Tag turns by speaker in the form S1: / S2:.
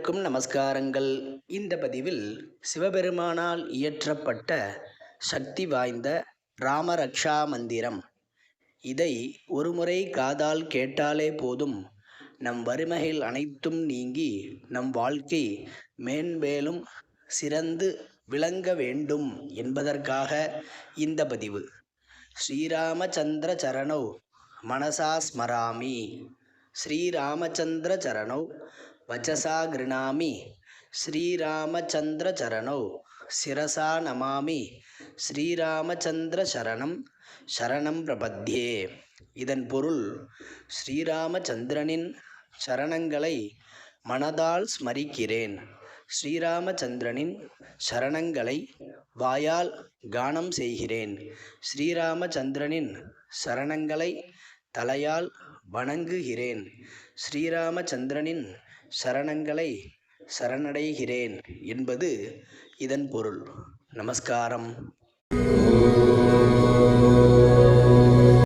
S1: அனைவருக்கும் நமஸ்காரங்கள். இந்த பதிவில் சிவபெருமானால் இயற்றப்பட்ட சக்தி வாய்ந்த ராமரக்ஷா மந்திரம். இதை ஒருமுறை காதால் கேட்டாலே போதும். நம் வறுமைகள் அனைத்தும் நீங்கி நம் வாழ்க்கை மேன்மேலும் சிறந்து விளங்க வேண்டும் என்பதற்காக இந்த பதிவு. ஸ்ரீராமச்சந்திர சரணோ மனசா ஸ்மராமி. ஸ்ரீராமச்சந்திர சரணோ வச்சசா கிருணாமி ஸ்ரீராமச்சந்திர சரணோ சிரசா நமாமி ஸ்ரீராமச்சந்திர சரணம் சரணம் பிரபத்தியே இதன் பொருள் ஸ்ரீராமச்சந்திரனின் சரணங்களை மனதால் ஸ்மரிக்கிறேன். ஸ்ரீராமச்சந்திரனின் சரணங்களை வாயால் கானம் செய்கிறேன். ஸ்ரீராமச்சந்திரனின் சரணங்களை தலையால் வணங்குகிறேன். ஸ்ரீராமச்சந்திரனின் சரணங்களை சரணடைகிறேன் என்பது இதன் பொருள். நமஸ்காரம்.